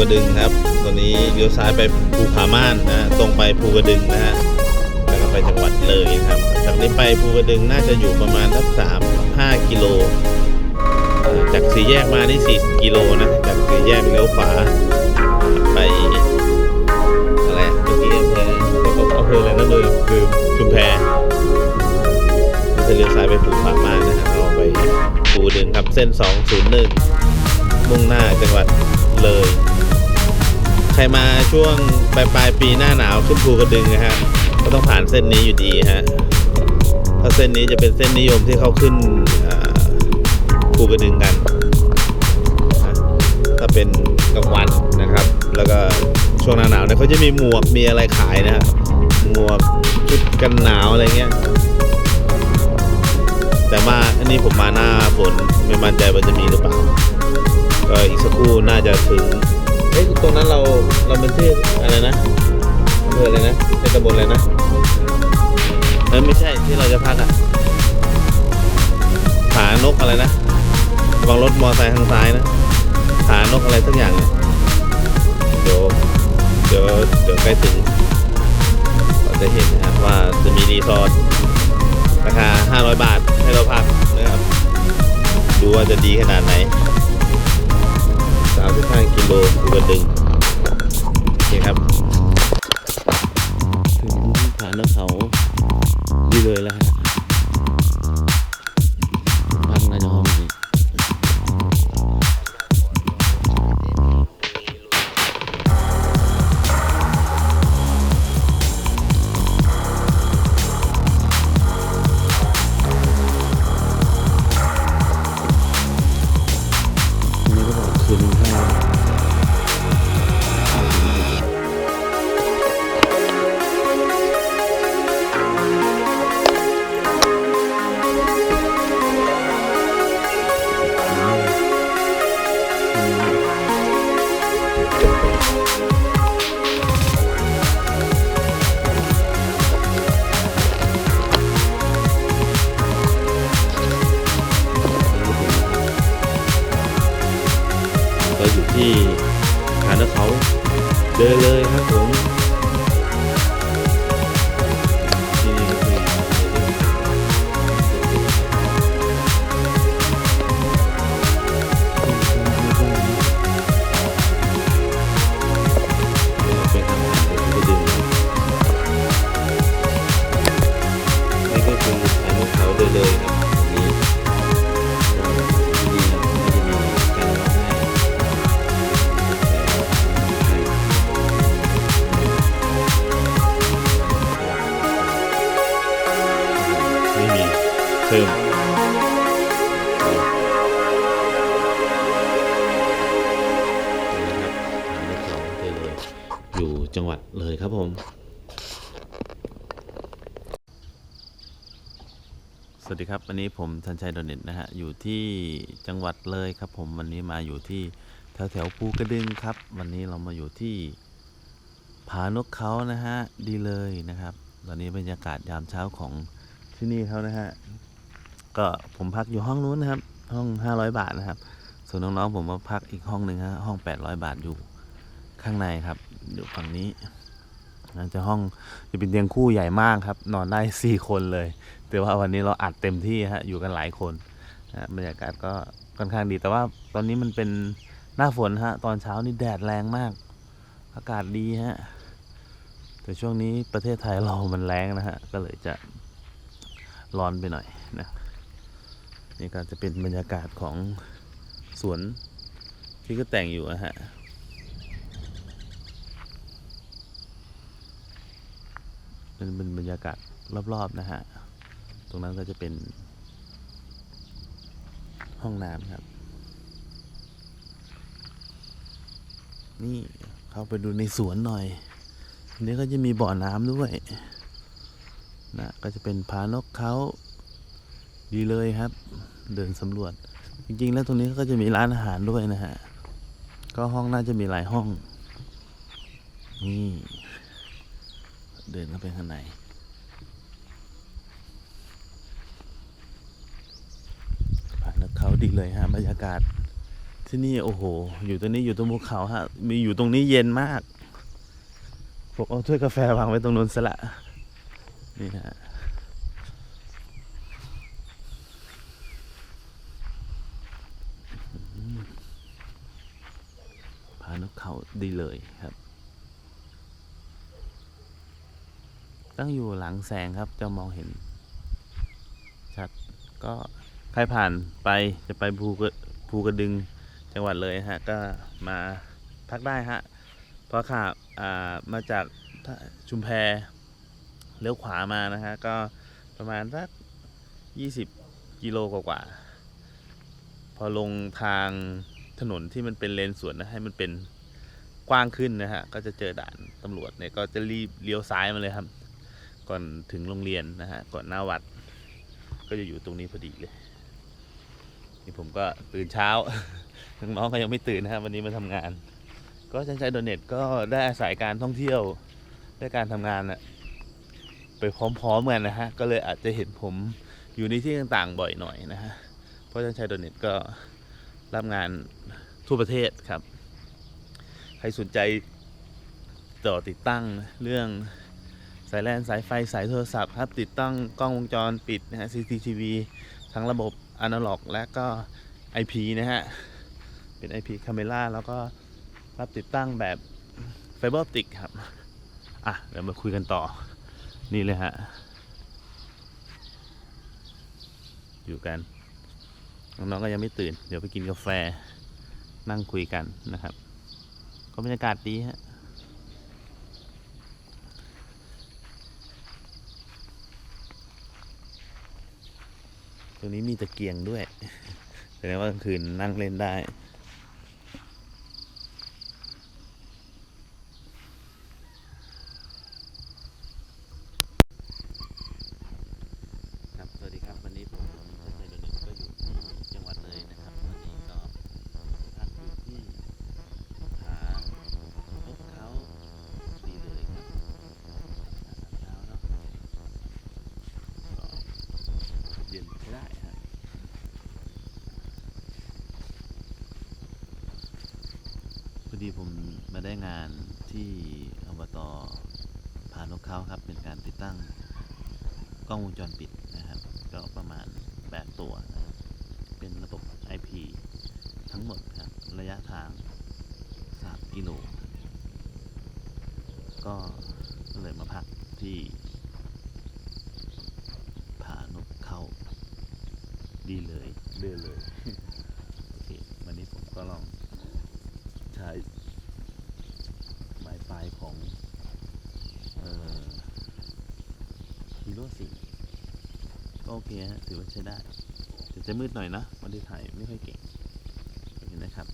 กระดึงครับตอนนี้เลี้ยวซ้ายไปภูผาม่านนะตรงไปภูกระดึงนะฮะแล้วก็ไปจังหวัดเลยครับจากนี้ไปภูกระดึงน่าจะอยู่ประมาณสักสามห้ากิโลจากสี่แยกมานี่สี่กิโลนะจากสี่แยกเลี้ยวขวาไปอะไรเมื่อกี้อำเภออำเภออะไรนะเลยคือชุมแพจะเลี้ยวซ้ายไปภูผาม่านนะฮะเราไปภูกระดึงครับเส้น 201 มุ่งหน้าจังหวัด เลย ใครมาช่วงปลายปลายปีหน้าหนาวขึ้นภูกระดึงนะฮะก็ต้องผ่านเส้นนี้อยู่ดีฮะเพราะเส้นนี้จะเป็นเส้นนิยมที่เขาขึ้นภูกระดึงกันถ้าเป็นกลางวันนะครับ แล้วก็ช่วงหน้าหนาวเนี่ยเขาจะมีหมวกมีอะไรขายนะฮะหมวกชุดกันหนาวอะไรเงี้ยแต่มาอันนี้ผมมาหน้าฝนไม่มั่นใจว่าจะมีหรือเปล่า เราเป็นชื่ออะไรนะอำเภออะไรนะเป็นตำบลอะไรนะเออไม่ใช่ที่เราจะพักอะผานกอะไรนะวังรถมอไซค์ทางซ้ายนะผานกอะไรสักอย่างเนี่ยเดี๋ยวเดี๋ยวเดี๋ยวใกล้ถึงเราจะเห็นนะครับว่าจะมีรีสอร์ทราคา 500 บาทให้เราพักนะครับ ดูว่าจะดีขนาดไหน 35 กิโลภูกระดึง เขาดีเลยแล้วฮะ เดินเเพิ่ม อยู่จังหวัดเลยครับผม สวัสดีครับ วันนี้ผมชันชัยโดนเน็ตนะฮะ อยู่ที่จังหวัดเลยครับผม วันนี้มาอยู่ที่แถวแถวภูกระดึงครับ วันนี้เรามาอยู่ที่ผานกเขานะฮะ ดีเลยนะครับ ตอนนี้บรรยากาศยามเช้าของที่นี่เขานะฮะ ก็ผมพักอยู่ห้องนู้นนะครับ ห้อง 500 บาทนะครับ ส่วนน้องๆผมมาพักอีกห้องหนึ่งฮะห้อง 800 บาทอยู่ข้างในครับอยู่ฝั่งนี้น่าจะห้องจะเป็นเตียงคู่ใหญ่มากครับ นอนได้4คนเลย แต่ว่าวันนี้เราอัดเต็มที่ฮะอยู่กันหลายคนนะบรรยากาศก็ค่อนข้างดีแต่ว่าตอนนี้มันเป็นหน้าฝนฮะตอนเช้านี่แดดแรงมาก อากาศดีฮะแต่ช่วงนี้ประเทศไทยเรามันแรงนะฮะก็เลยจะร้อนไปหน่อยนะ นี่ก็จะเป็นบรรยากาศของสวนที่ก็แต่งอยู่นะฮะเป็นเป็นบรรยากาศรอบ ๆ นะฮะ ตรงนั้นก็จะเป็น ห้องน้ำครับ นี่เข้าไปดูในสวนหน่อยอันนี้ก็จะมีบ่อน้ำด้วย นะ ก็จะเป็นผานกเขา ดีเลยครับ เดินสำรวจ จริง ๆ แล้วตรงนี้ก็จะมีร้านอาหารด้วยนะฮะ ก็ห้องน่าจะมีหลายห้อง นี่ เดินเข้าไปข้างในผ่านเขาดีเลยฮะบรรยากาศที่นี่โอ้โห อยู่ตรงนี้อยู่ตรงภูเขาฮะ มีอยู่ตรงนี้เย็นมากผมเอาถ้วยกาแฟวางไว้ตรงนู้นซะละนี่ฮะอืมผานกเขา ดีเลยครับ ตั้งอยู่หลังแสงครับจะมองเห็น ชัดก็ใครผ่านไปจะไปภูกระภูกระดึงจังหวัดเลยฮะ ก็มาพักได้ฮะเพราะขับอ่ามาจากชุมแพเลี้ยวขวามานะฮะ ก็ประมาณสักยี่สิบกิโลกว่าๆพอลงทางถนนที่มันเป็นเลนสวนนะให้มันเป็น กว้างขึ้นนะฮะก็จะเจอด่านตำรวจเนี่ยก็จะรีบเลี้ยวซ้ายมาเลยครับ ก่อนถึงโรงเรียนนะฮะก่อนหน้าวัด ก็จะอยู่ตรงนี้พอดีเลยนี่ผมก็ตื่นเช้าน้องก็ยังไม่ตื่นนะครับวันนี้มาทำงาน ก็ชันชัยโดเน็ตก็ได้อาศัยการท่องเที่ยวและการทำงานนะไปพร้อมๆกันนะฮะก็เลยอาจจะเห็นผมอยู่ในที่ต่างๆบ่อยหน่อยนะฮะเพราะชันชัยโดเน็ตก็รับงานทั่วประเทศครับ ใครสนใจต่อติดตั้งเรื่องสายแลนสายไฟสายโทรศัพท์ครับ ติดตั้งกล้องวงจรปิดนะฮะ CCTV ทั้งระบบอนาล็อก และก็ IP นะฮะ เป็น IP Camera แล้วก็รับติดตั้งแบบไฟเบอร์ออปติกครับ อะ เดี๋ยวมาคุยกันต่อ นี่เลยฮะ อยู่กัน น้องๆก็ยังไม่ตื่น เดี๋ยวไปกินกาแฟนั่งคุยกันนะครับ ก็บรรยากาศดีฮะตรงนี้มีตะเกียงด้วยแสดงว่ากลางคืนนั่งเล่นได้ ครับ สวัสดีครับ วันนี้ผมชัยชัยโดนก็อยู่ที่จังหวัดเลยนะครับ วันนี้ก็พักอยู่ที่ผานกเขาดีเลยครับเช้าเนาะก็เย็นใช้ได้ฮะ พอ ดีผมมาได้งานที่อบตผานกเขาครับ เป็นการติดตั้งกล้องวงจรปิดนะครับ ก็ประมาณ 8 ตัวนะครับเป็นระบบ IP ทั้งหมดครับ ระยะทาง 3 กิโล ก็เลยมาพักที่ผานกเขาดีเลยเดือเลย โอเค วันนี้ผมก็ลอง ใช้ไม้ปลายของเอ่อฮีโร่ สี่ก็โอเคฮะถือว่าใช้ได้แต่จะมืดหน่อยนะวันที่ถ่ายไม่ค่อยเก่งเห็นนะครับ